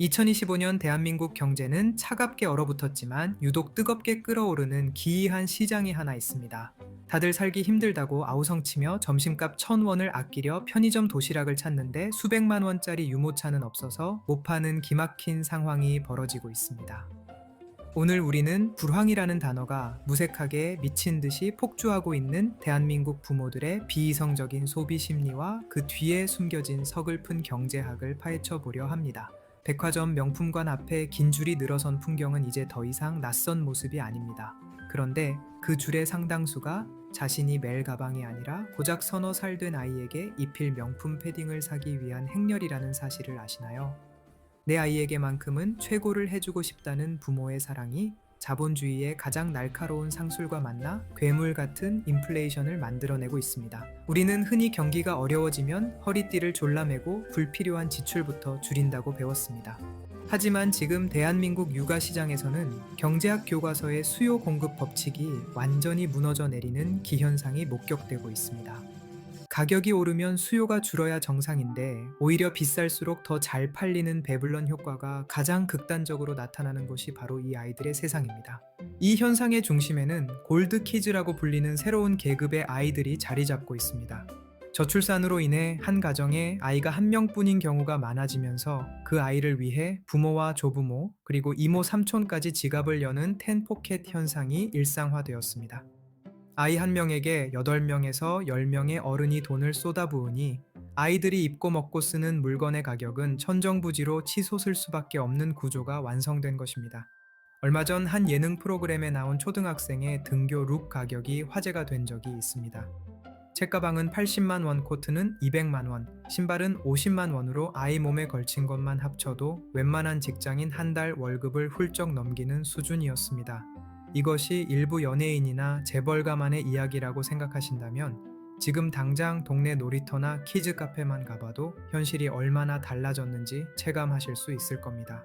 2025년 대한민국 경제는 차갑게 얼어붙었지만 유독 뜨겁게 끓어오르는 기이한 시장이 하나 있습니다. 다들 살기 힘들다고 아우성치며 점심값 1000원을 아끼려 편의점 도시락을 찾는데 수백만 원짜리 유모차는 없어서 못 파는 기막힌 상황이 벌어지고 있습니다. 오늘 우리는 불황이라는 단어가 무색하게 미친 듯이 폭주하고 있는 대한민국 부모들의 비이성적인 소비 심리와 그 뒤에 숨겨진 서글픈 경제학을 파헤쳐 보려 합니다. 백화점 명품관 앞에 긴 줄이 늘어선 풍경은 이제 더 이상 낯선 모습이 아닙니다. 그런데 그 줄의 상당수가 자신이 멜 가방이 아니라 고작 서너 살 된 아이에게 입힐 명품 패딩을 사기 위한 행렬이라는 사실을 아시나요? 내 아이에게만큼은 최고를 해주고 싶다는 부모의 사랑이 자본주의의 가장 날카로운 상술과 만나 괴물 같은 인플레이션을 만들어내고 있습니다. 우리는 흔히 경기가 어려워지면 허리띠를 졸라매고 불필요한 지출부터 줄인다고 배웠습니다. 하지만 지금 대한민국 육아 시장에서는 경제학 교과서의 수요 공급 법칙이 완전히 무너져 내리는 기현상이 목격되고 있습니다. 가격이 오르면 수요가 줄어야 정상인데 오히려 비쌀수록 더 잘 팔리는 배불런 효과가 가장 극단적으로 나타나는 것이 바로 이 아이들의 세상입니다. 이 현상의 중심에는 골드 키즈라고 불리는 새로운 계급의 아이들이 자리 잡고 있습니다. 저출산으로 인해 한 가정에 아이가 한 명뿐인 경우가 많아지면서 그 아이를 위해 부모와 조부모 그리고 이모 삼촌까지 지갑을 여는 텐포켓 현상이 일상화되었습니다. 아이 한 명에게 8명에서 10명의 어른이 돈을 쏟아부으니 아이들이 입고 먹고 쓰는 물건의 가격은 천정부지로 치솟을 수밖에 없는 구조가 완성된 것입니다. 얼마 전 한 예능 프로그램에 나온 초등학생의 등교 룩 가격이 화제가 된 적이 있습니다. 책가방은 80만 원, 코트는 200만 원, 신발은 50만 원으로 아이 몸에 걸친 것만 합쳐도 웬만한 직장인 한 달 월급을 훌쩍 넘기는 수준이었습니다. 이것이 일부 연예인이나 재벌가만의 이야기라고 생각하신다면 지금 당장 동네 놀이터나 키즈 카페만 가봐도 현실이 얼마나 달라졌는지 체감하실 수 있을 겁니다.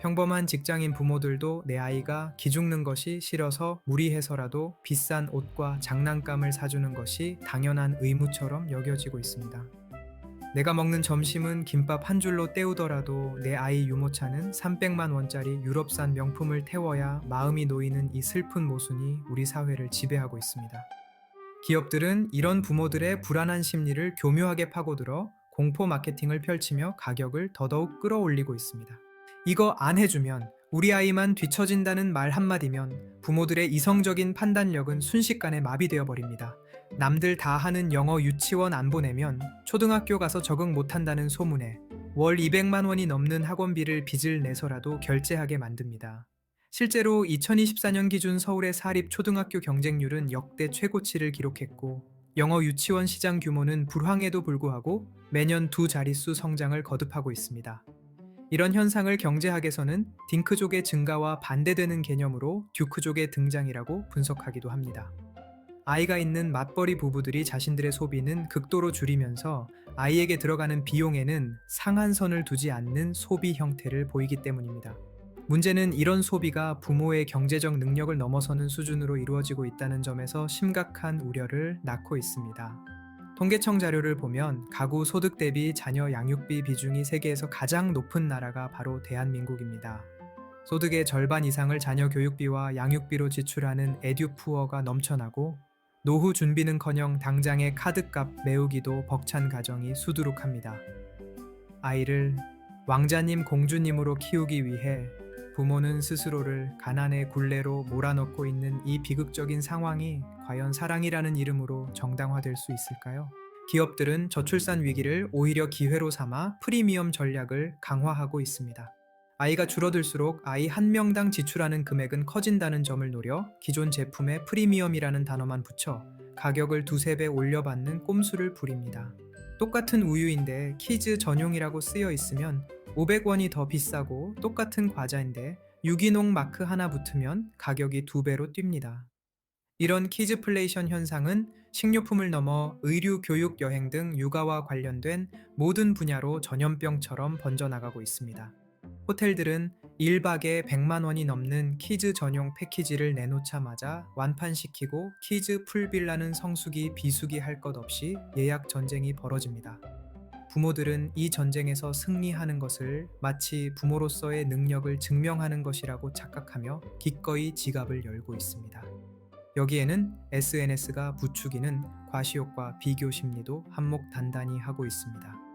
평범한 직장인 부모들도 내 아이가 기죽는 것이 싫어서 무리해서라도 비싼 옷과 장난감을 사주는 것이 당연한 의무처럼 여겨지고 있습니다. 내가 먹는 점심은 김밥 한 줄로 때우더라도 내 아이 유모차는 300만 원짜리 유럽산 명품을 태워야 마음이 놓이는 이 슬픈 모순이 우리 사회를 지배하고 있습니다. 기업들은 이런 부모들의 불안한 심리를 교묘하게 파고들어 공포 마케팅을 펼치며 가격을 더더욱 끌어올리고 있습니다. 이거 안 해주면 우리 아이만 뒤처진다는 말 한마디면 부모들의 이성적인 판단력은 순식간에 마비되어 버립니다. 남들 다 하는 영어 유치원 안 보내면 초등학교 가서 적응 못한다는 소문에 월 200만 원이 넘는 학원비를 빚을 내서라도 결제하게 만듭니다. 실제로 2024년 기준 서울의 사립 초등학교 경쟁률은 역대 최고치를 기록했고 영어 유치원 시장 규모는 불황에도 불구하고 매년 두 자릿수 성장을 거듭하고 있습니다. 이런 현상을 경제학에서는 딩크족의 증가와 반대되는 개념으로 듀크족의 등장이라고 분석하기도 합니다. 아이가 있는 맞벌이 부부들이 자신들의 소비는 극도로 줄이면서 아이에게 들어가는 비용에는 상한선을 두지 않는 소비 형태를 보이기 때문입니다. 문제는 이런 소비가 부모의 경제적 능력을 넘어서는 수준으로 이루어지고 있다는 점에서 심각한 우려를 낳고 있습니다. 통계청 자료를 보면 가구 소득 대비 자녀 양육비 비중이 세계에서 가장 높은 나라가 바로 대한민국입니다. 소득의 절반 이상을 자녀 교육비와 양육비로 지출하는 에듀푸어가 넘쳐나고 노후 준비는커녕 당장의 카드값 메우기도 벅찬 가정이 수두룩합니다. 아이를 왕자님 공주님으로 키우기 위해 부모는 스스로를 가난의 굴레로 몰아넣고 있는 이 비극적인 상황이 과연 사랑이라는 이름으로 정당화될 수 있을까요? 기업들은 저출산 위기를 오히려 기회로 삼아 프리미엄 전략을 강화하고 있습니다. 아이가 줄어들수록 아이 한 명당 지출하는 금액은 커진다는 점을 노려 기존 제품에 프리미엄이라는 단어만 붙여 가격을 두세 배 올려받는 꼼수를 부립니다. 똑같은 우유인데 키즈 전용이라고 쓰여 있으면 500원이 더 비싸고 똑같은 과자인데 유기농 마크 하나 붙으면 가격이 두 배로 뜁니다. 이런 키즈플레이션 현상은 식료품을 넘어 의류, 교육, 여행 등 육아와 관련된 모든 분야로 전염병처럼 번져나가고 있습니다. 호텔들은 1박에 100만 원이 넘는 키즈 전용 패키지를 내놓자마자 완판시키고 키즈 풀빌라는 성수기 비수기 할 것 없이 예약 전쟁이 벌어집니다. 부모들은 이 전쟁에서 승리하는 것을 마치 부모로서의 능력을 증명하는 것이라고 착각하며 기꺼이 지갑을 열고 있습니다. 여기에는 SNS가 부추기는 과시욕과 비교 심리도 한몫 단단히 하고 있습니다.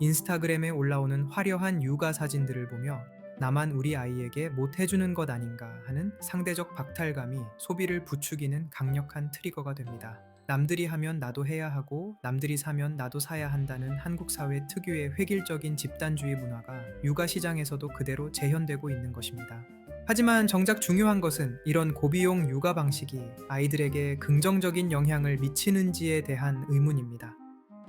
인스타그램에 올라오는 화려한 육아 사진들을 보며 나만 우리 아이에게 못 해주는 것 아닌가 하는 상대적 박탈감이 소비를 부추기는 강력한 트리거가 됩니다. 남들이 하면 나도 해야 하고 남들이 사면 나도 사야 한다는 한국 사회 특유의 획일적인 집단주의 문화가 육아 시장에서도 그대로 재현되고 있는 것입니다. 하지만 정작 중요한 것은 이런 고비용 육아 방식이 아이들에게 긍정적인 영향을 미치는지에 대한 의문입니다.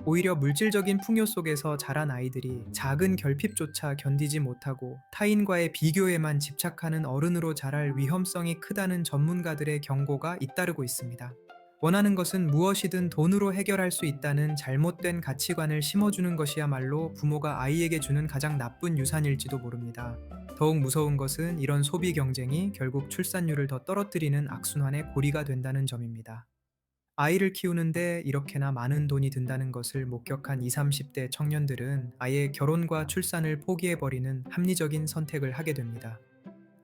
오히려 물질적인 풍요 속에서 자란 아이들이 작은 결핍조차 견디지 못하고 타인과의 비교에만 집착하는 어른으로 자랄 위험성이 크다는 전문가들의 경고가 잇따르고 있습니다. 원하는 것은 무엇이든 돈으로 해결할 수 있다는 잘못된 가치관을 심어주는 것이야말로 부모가 아이에게 주는 가장 나쁜 유산일지도 모릅니다. 더욱 무서운 것은 이런 소비 경쟁이 결국 출산율을 더 떨어뜨리는 악순환의 고리가 된다는 점입니다. 아이를 키우는데 이렇게나 많은 돈이 든다는 것을 목격한 20, 30대 청년들은 아예 결혼과 출산을 포기해버리는 합리적인 선택을 하게 됩니다.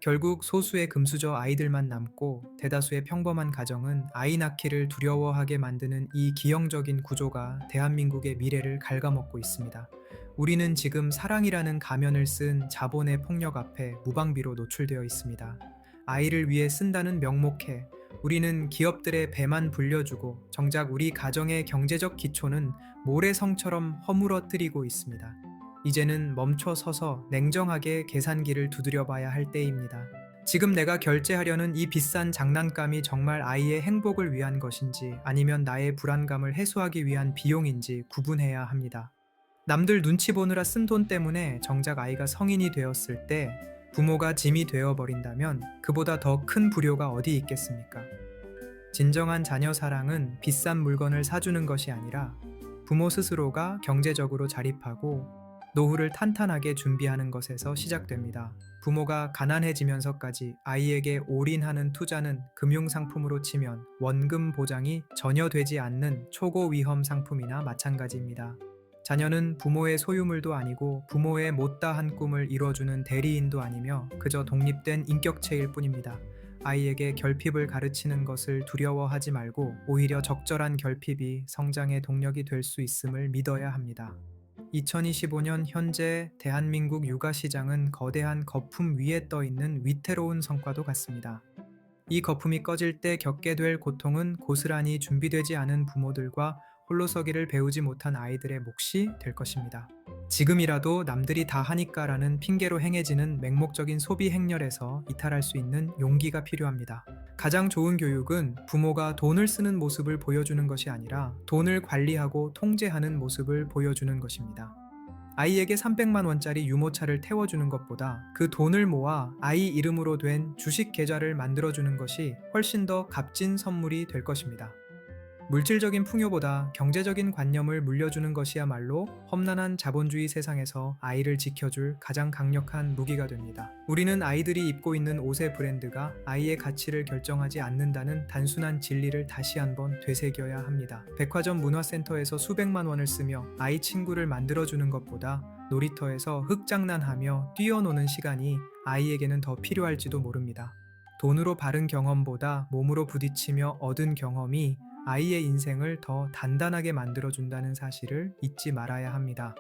결국 소수의 금수저 아이들만 남고 대다수의 평범한 가정은 아이 낳기를 두려워하게 만드는 이 기형적인 구조가 대한민국의 미래를 갉아먹고 있습니다. 우리는 지금 사랑이라는 가면을 쓴 자본의 폭력 앞에 무방비로 노출되어 있습니다. 아이를 위해 쓴다는 명목해 우리는 기업들의 배만 불려주고 정작 우리 가정의 경제적 기초는 모래성처럼 허물어뜨리고 있습니다. 이제는 멈춰 서서 냉정하게 계산기를 두드려 봐야 할 때입니다. 지금 내가 결제하려는 이 비싼 장난감이 정말 아이의 행복을 위한 것인지 아니면 나의 불안감을 해소하기 위한 비용인지 구분해야 합니다. 남들 눈치 보느라 쓴 돈 때문에 정작 아이가 성인이 되었을 때 부모가 짐이 되어 버린다면 그보다 더 큰 불효가 어디 있겠습니까? 진정한 자녀 사랑은 비싼 물건을 사주는 것이 아니라 부모 스스로가 경제적으로 자립하고 노후를 탄탄하게 준비하는 것에서 시작됩니다. 부모가 가난해지면서까지 아이에게 올인하는 투자는 금융상품으로 치면 원금 보장이 전혀 되지 않는 초고 위험 상품이나 마찬가지입니다. 자녀는 부모의 소유물도 아니고 부모의 못다한 꿈을 이뤄주는 대리인도 아니며 그저 독립된 인격체일 뿐입니다. 아이에게 결핍을 가르치는 것을 두려워하지 말고 오히려 적절한 결핍이 성장의 동력이 될 수 있음을 믿어야 합니다. 2025년 현재 대한민국 육아 시장은 거대한 거품 위에 떠 있는 위태로운 성과도 같습니다. 이 거품이 꺼질 때 겪게 될 고통은 고스란히 준비되지 않은 부모들과 홀로서기를 배우지 못한 아이들의 몫이 될 것입니다. 지금이라도 남들이 다 하니까라는 핑계로 행해지는 맹목적인 소비 행렬에서 이탈할 수 있는 용기가 필요합니다. 가장 좋은 교육은 부모가 돈을 쓰는 모습을 보여주는 것이 아니라 돈을 관리하고 통제하는 모습을 보여주는 것입니다. 아이에게 300만 원짜리 유모차를 태워주는 것보다 그 돈을 모아 아이 이름으로 된 주식 계좌를 만들어주는 것이 훨씬 더 값진 선물이 될 것입니다. 물질적인 풍요보다 경제적인 관념을 물려주는 것이야말로 험난한 자본주의 세상에서 아이를 지켜줄 가장 강력한 무기가 됩니다. 우리는 아이들이 입고 있는 옷의 브랜드가 아이의 가치를 결정하지 않는다는 단순한 진리를 다시 한번 되새겨야 합니다. 백화점 문화센터에서 수백만 원을 쓰며 아이 친구를 만들어주는 것보다 놀이터에서 흙장난하며 뛰어노는 시간이 아이에게는 더 필요할지도 모릅니다. 돈으로 바른 경험보다 몸으로 부딪히며 얻은 경험이 아이의 인생을 더 단단하게 만들어준다는 사실을 잊지 말아야 합니다.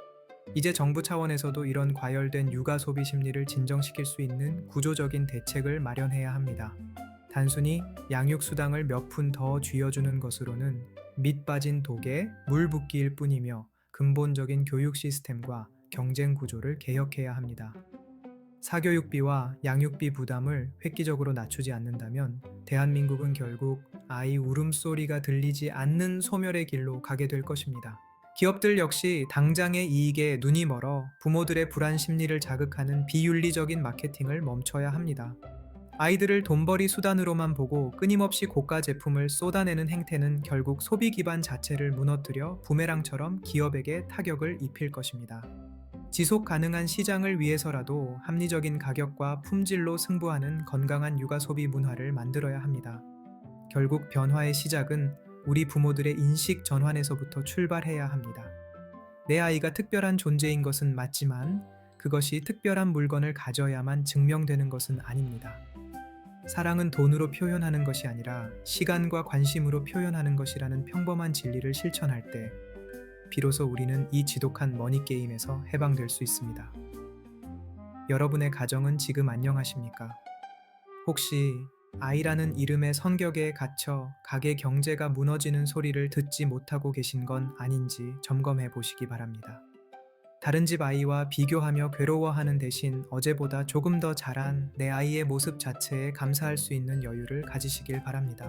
이제 정부 차원에서도 이런 과열된 육아 소비 심리를 진정시킬 수 있는 구조적인 대책을 마련해야 합니다. 단순히 양육수당을 몇 푼 더 쥐어주는 것으로는 밑 빠진 독에 물 붓기일 뿐이며 근본적인 교육 시스템과 경쟁 구조를 개혁해야 합니다. 사교육비와 양육비 부담을 획기적으로 낮추지 않는다면 대한민국은 결국 아이 울음소리가 들리지 않는 소멸의 길로 가게 될 것입니다. 기업들 역시 당장의 이익에 눈이 멀어 부모들의 불안 심리를 자극하는 비윤리적인 마케팅을 멈춰야 합니다. 아이들을 돈벌이 수단으로만 보고 끊임없이 고가 제품을 쏟아내는 행태는 결국 소비 기반 자체를 무너뜨려 부메랑처럼 기업에게 타격을 입힐 것입니다. 지속 가능한 시장을 위해서라도 합리적인 가격과 품질로 승부하는 건강한 육아 소비 문화를 만들어야 합니다. 결국 변화의 시작은 우리 부모들의 인식 전환에서부터 출발해야 합니다. 내 아이가 특별한 존재인 것은 맞지만 그것이 특별한 물건을 가져야만 증명되는 것은 아닙니다. 사랑은 돈으로 표현하는 것이 아니라 시간과 관심으로 표현하는 것이라는 평범한 진리를 실천할 때 비로소 우리는 이 지독한 머니 게임에서 해방될 수 있습니다. 여러분의 가정은 지금 안녕하십니까? 혹시 아이라는 이름의 성격에 갇혀 가게 경제가 무너지는 소리를 듣지 못하고 계신 건 아닌지 점검해 보시기 바랍니다. 다른 집 아이와 비교하며 괴로워하는 대신 어제보다 조금 더 잘한 내 아이의 모습 자체에 감사할 수 있는 여유를 가지시길 바랍니다.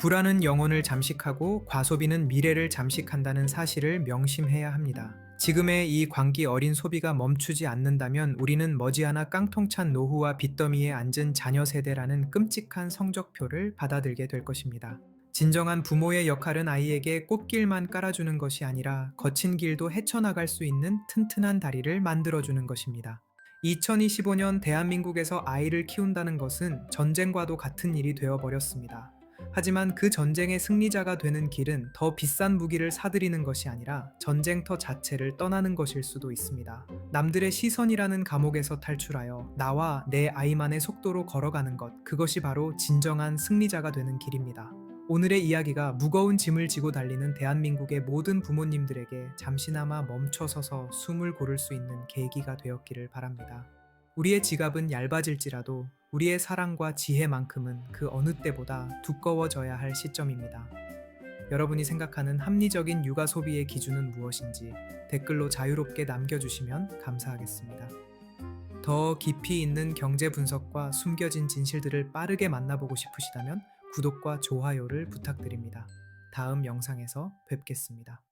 불안은 영혼을 잠식하고 과소비는 미래를 잠식한다는 사실을 명심해야 합니다. 지금의 이 광기 어린 소비가 멈추지 않는다면 우리는 머지않아 깡통찬 노후와 빚더미에 앉은 자녀 세대라는 끔찍한 성적표를 받아들게 될 것입니다. 진정한 부모의 역할은 아이에게 꽃길만 깔아주는 것이 아니라 거친 길도 헤쳐나갈 수 있는 튼튼한 다리를 만들어주는 것입니다. 2025년 대한민국에서 아이를 키운다는 것은 전쟁과도 같은 일이 되어버렸습니다. 하지만 그 전쟁의 승리자가 되는 길은 더 비싼 무기를 사들이는 것이 아니라 전쟁터 자체를 떠나는 것일 수도 있습니다. 남들의 시선이라는 감옥에서 탈출하여 나와 내 아이만의 속도로 걸어가는 것, 그것이 바로 진정한 승리자가 되는 길입니다. 오늘의 이야기가 무거운 짐을 지고 달리는 대한민국의 모든 부모님들에게 잠시나마 멈춰서서 숨을 고를 수 있는 계기가 되었기를 바랍니다. 우리의 지갑은 얇아질지라도 우리의 사랑과 지혜만큼은 그 어느 때보다 두꺼워져야 할 시점입니다. 여러분이 생각하는 합리적인 육아 소비의 기준은 무엇인지 댓글로 자유롭게 남겨주시면 감사하겠습니다. 더 깊이 있는 경제 분석과 숨겨진 진실들을 빠르게 만나보고 싶으시다면 구독과 좋아요를 부탁드립니다. 다음 영상에서 뵙겠습니다.